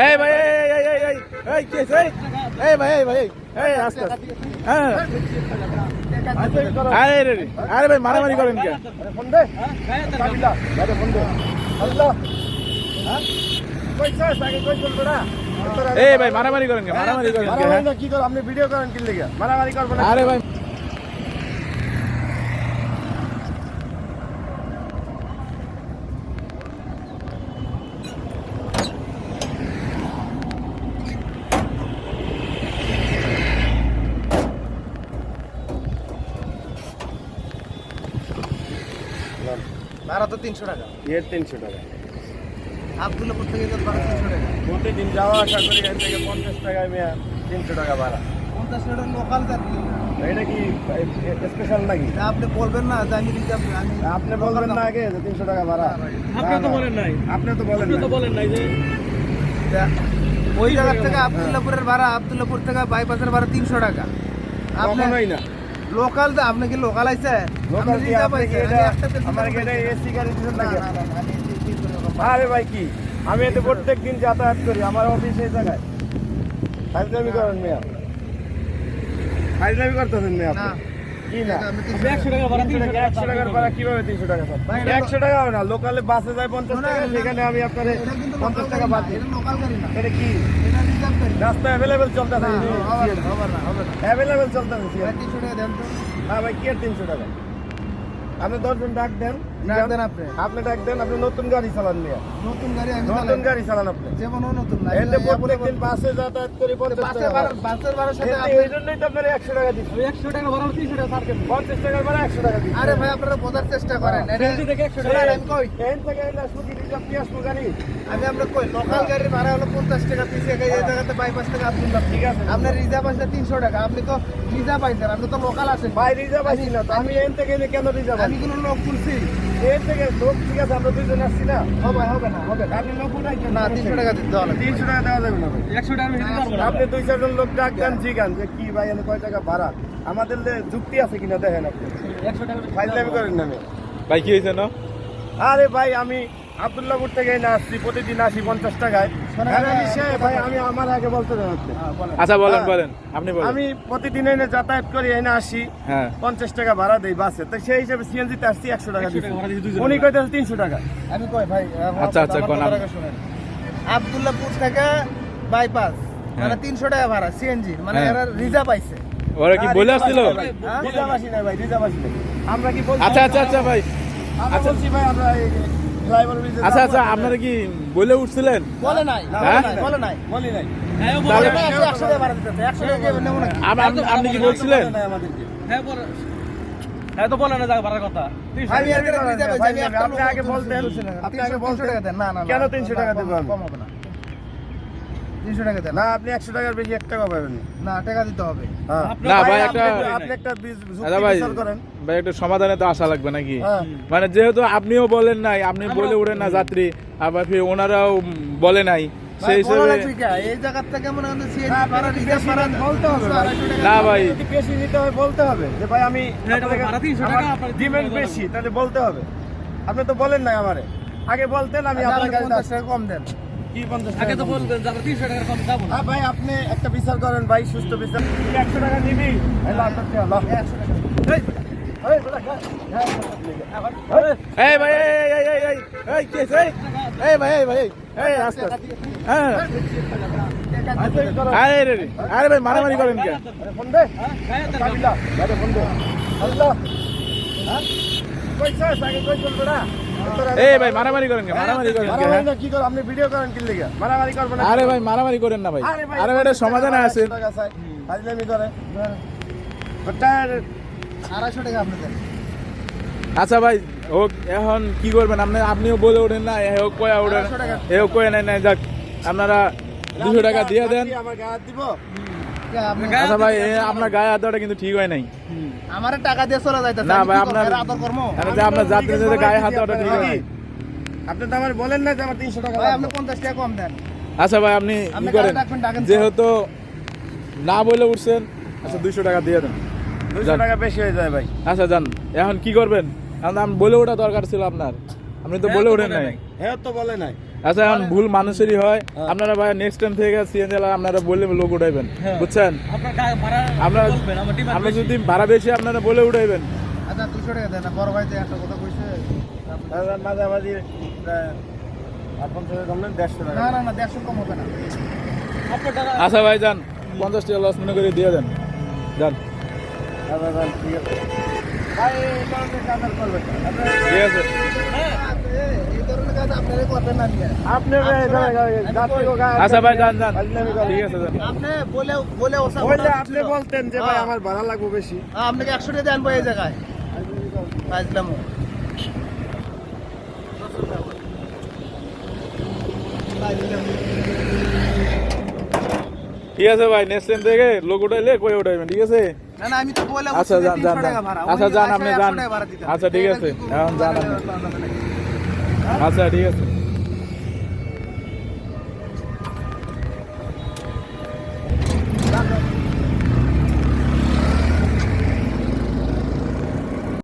এই ভাই এই এই এই এই এই কি এই? এই ভাই এই ভাই এই, আস্তে হ্যাঁ। আরে রে আরে ভাই মারামারি করেন কে ফোন দে ফোন দে আল্লাহ হ্যাঁ কইছা সাকে কই চলবে না এই ভাই মারামারি করেন কে মারামারি করেন কে কি কর আপনি ভিডিও করেন কি লেগে মারামারি করব না। আরে ভাই ভাড়া তো তিনশো টাকা। এর তিনশো টাকা। আবদুল্লাপুর থেকে তো ভাড়া তিনশো টাকা। প্রতিদিন যাওয়া আসা করি এখান থেকে পঞ্চাশ টাকায় মেয়া তিনশো টাকা ভাড়া। পঞ্চাশ টাকা লোকাল যাত্রী। এটা কি স্পেশাল নাকি? তা আপনি বলবেন না যে আমি আপনি বলবেন না আগে যে তিনশো টাকা ভাড়া। আপনি তো। বলেন নাই। আপনি তো বলেন তো না বলেন নাই যে ওই জায়গার থেকে আবদুল্লাপুরের ভাড়া আবদুল্লাপুর থেকে বাইপাসের ভাড়া তিনশো টাকা। আপনি কখনোই না। লোকাল তো আপনি কি লোকাল আইছে? লোকাল কি আপনি কি এটা আমি আমার কি এটা এসি গাড়ি দিচ্ছেন না, নাকি আরে ভাই কি? আমি এতে প্রত্যেক দিন যাতায়াত করি আমার অফিস এই জায়গায়। ফাইজলামি করেন মেয়া। ফাইজলামি করতেছেন মেয়া আপনি একশো টাকা। না লোকালে বাসে যায় পঞ্চাশ টাকা সেখানে আমি আপনার পঞ্চাশ টাকা বাদ দিই। এটা লোকাল গাড়ি না। এটা কি? রাস্তা অ্যাভেলেবেল চলতে না। অ্যাভেলেবেল চলতে হ্যাঁ ভাই কি আর তিনশো টাকা? আপনি দশজন ডাক দেন। ডাক আপনি। আপনি ডাক দেন আপনি নতুন গাড়ি চালান নিয়ে নতুন গাড়ি আমি নতুন গাড়ি চালান আপনি। নতুন না এতে এটা প্রত্যেক বাসে যাতায়াত করি পঞ্চাশ বাসের টাকা। ভাড়া ভাড়া। বাসের ভাড়ার সাথে আপনি- এই জন্যই তো আপনার টাকা দিচ্ছি। টাকা ভাড়া টাকা ভাড়া টাকা দিচ্ছি। আরে ভাই আপনারা বোঝার চেষ্টা করেন। এটা- থেকে একশো শোনেন, আমি কই? থেকে এলে আসব কি রিজার্ভ নিয়ে আসব গাড়ি। আমি আমরা কই লোকাল গাড়ির ভাড়া হলো পঞ্চাশ টাকা এই জায়গাতে ঠিক আছে। আপনার রিজার্ভ আসলে তিনশো টাকা। আপনি তো রিজার্ভ আইছেন আপনি তো লোকাল আসেন। ভাই রিজার্ভ আসি না তো। আমি এন থেকে কেন রিজার্ভ আমি কোনো লোক তুলছি এর থেকে লোক ঠিক আছে আমরা দুজন আসছি না? হবে হবে না হবে। আপনি লোক না তিনশো টাকা দিতে হবে তিনশো টাকা দেওয়া যাবে না একশো টাকা বেশি দিতে পারব না। আপনি দুই চারজন লোক ডাক দেন জিগান যে কি ভাই এনে কয় টাকা ভাড়া? আমাদের যুক্তি আছে কিনা দেখেন আপনি। একশো টাকা ফাইল করেন না। ভাই কি হয়েছে না? আরে ভাই আমি আব্দুল্লাহপুর থেকে এনে আসছি প্রতিদিন আসি পঞ্চাশ টাকায় হ্যাঁ, আমি আমি- সে- ভাই আমি আমার আগে বলতে হ্যাঁ, বলেন। আচ্ছা বলেন হ্যাঁ। বলেন আপনি আমি প্রতিদিন এনে যাতায়াত করি এনে আসি হ্যাঁ পঞ্চাশ টাকা ভাড়া দেই বাসে তো সেই হিসাবে সিএনজি তে আসছি একশো টাকা 100 টাকা ভাড়া দিছি দিচ্ছি। দুইজনে। উনি কইতেছে তিনশো টাকা আমি কই ভাই আচ্ছা, আচ্ছা, কোন থেকে বাইপাস মানে। তিনশো টাকা ভাড়া সিএনজি মানে। এরা রিজার্ভ আইছে ওরা কি বলে আসছিল? রিজার্ভ আসি না ভাই রিজার্ভ আসি আমরা কি বলছি আচ্ছা আচ্ছা আচ্ছা ভাই আমরা বলছি ভাই আমরা আচ্ছা আচ্ছা আপনারা কি বলে উঠছিলেন? বলে নাই হ্যাঁ? বলে নাই, বলে নাই। বলি নাই। বলে আপনি কি বলছিলেন? বলে হ্যাঁ তো বলেন না যাক ভাড়ার কথা। আপনি আগে বলতেন আপনি তিনশো- আগে তিনশো বলতেন। টাকা দেন, না, কেন না, 300 টাকা দেবেন? দেবো কম হবে না। তিনশো টাকা দেন। না আপনি একশো টাকার বেশি এক টাকা পাবেন না। না টাকা দিতে হবে। হ্যাঁ। না, ভাই, একটা- আপনি একটা আচ্ছা ভাই ভাই একটু সমাধানে তো আসা লাগবে নাকি? হ্যাঁ। মানে যেহেতু আপনিও বলেন নাই আপনি বলে উঠেন না যাত্রী আবার ফির ওনারাও বলে নাই। সেই না হিসেবে এই জায়গার থেকে মনে হয় CNG হ্যাঁ, ভাড়া, আপনি রিজার্ভ ভাড়া বলতে হবে। ভাই। না ভাই। বেশি নিতে হয় বলতে হবে। যে ভাই আমি ভাড়া 300 টাকা, আমার আপনার ডিমান্ড বেশি তাহলে বলতে হবে। আপনি তো বলেন নাই আমারে। আগে বলতেন আমি আচ্ছা, আপনার টাকা কম দেন। টাকা কম? বলবেন যে আমরা তিনশো টাকার কম যাব হ্যাঁ ভাই আপনি একটা বিচার করেন ভাই সুস্থ বিচার একশো টাকা নিবি এই। হ্যাঁ, ভাই এই এই এই এই এই এই কি হয়েছে? এই এই ভাই এই ভাই এই, আস্তে। হ্যাঁ আচ্ছা। আরে রে আরে ভাই মারামারি করেন কে ফোন দে ফোন দে আল্লাহ হ্যাঁ আগে কই চলবে না এই ভাই মারামারি করেন মারামারি করেন কে হ্যাঁ? কি করো আপনি ভিডিও করেন কি লেগে মারামারি করবেন আরে ভাই মারামারি করেন না ভাই। আরে ভাই এটা সমাধানে আছে। ফাজলামি করে টাকা আপনি আচ্ছা ভাই ও এখন কি করবেন? আপনি আপনিও বলে ওঠেন না এ হোক কয়া ওঠেন 500 এ হোক কয়া নাই নাই যাক। আপনারা দুশো টাকা দিয়ে দেন। আমার গায়ে দিব। আচ্ছা ভাই আপনার গায়ে হাত কিন্তু ঠিক হয় নাই। আমারে টাকা দিয়ে চলে যাইতেছে না আমি ভাই আপনার আদর কর্ম যে আপনার যাত্রীদের গায়ে হাত দেওয়াটা ঠিক হয় আপনি তো আমার বলেন না যে আমার তিনশো টাকা ভাই আপনি লাগবে। পঞ্চাশ টাকা কম দেন। আচ্ছা ভাই আপনি কি করেন। যেহেতু না বলে উঠছেন আচ্ছা দুইশো টাকা দিয়ে দেন। দুইশো যান। টাকা বেশি হয়ে যায় ভাই। আচ্ছা যান। এখন কি করবেন? এখন আমি বলে ওঠা দরকার ছিল আপনার। আপনি তো বলে ওঠেন নাই। হ্যাঁ তো বলে নাই। আচ্ছা এখন ভুল মানুষেরই হয়। আপনারা ভাই নেক্সট টাইম থেকে সিএনজি আপনারা বলে লোক উঠাইবেন। বুঝছেন? আপনার আমরা। যদি ভাড়া বেশি আপনারা বলে উঠাইবেন। আচ্ছা দুশো টাকা দেন বড় ভাই তো একটা কথা কইছে। মাঝামাঝি আপন থেকে কম নেই দেড়শো টাকা। না না না দেড়শো কম হবে না। আপনার আচ্ছা ভাই যান। পঞ্চাশ টাকা লস মনে করে দিয়ে দেন। যান। ঠিক আছে। হ্যাঁ, আচ্ছা ভাই যান যান। ঠিক আছে আপনি বলে বলে ওসা আপনি বলতেন যে ভাই আমার ভাড়া লাগবে বেশি। আপনাকে একশো টাকা দেন ভাই এই জায়গায়। ঠিক আছে ভাই নেক্সট টাইম থেকে লোক উঠাইলে কই উঠাইবেন ঠিক আছে? না না আমি তো বলে আচ্ছা যান যান যান। আচ্ছা যান আপনি যান। আচ্ছা ঠিক আছে। এখন যান আপনি। আচ্ছা ঠিক আছে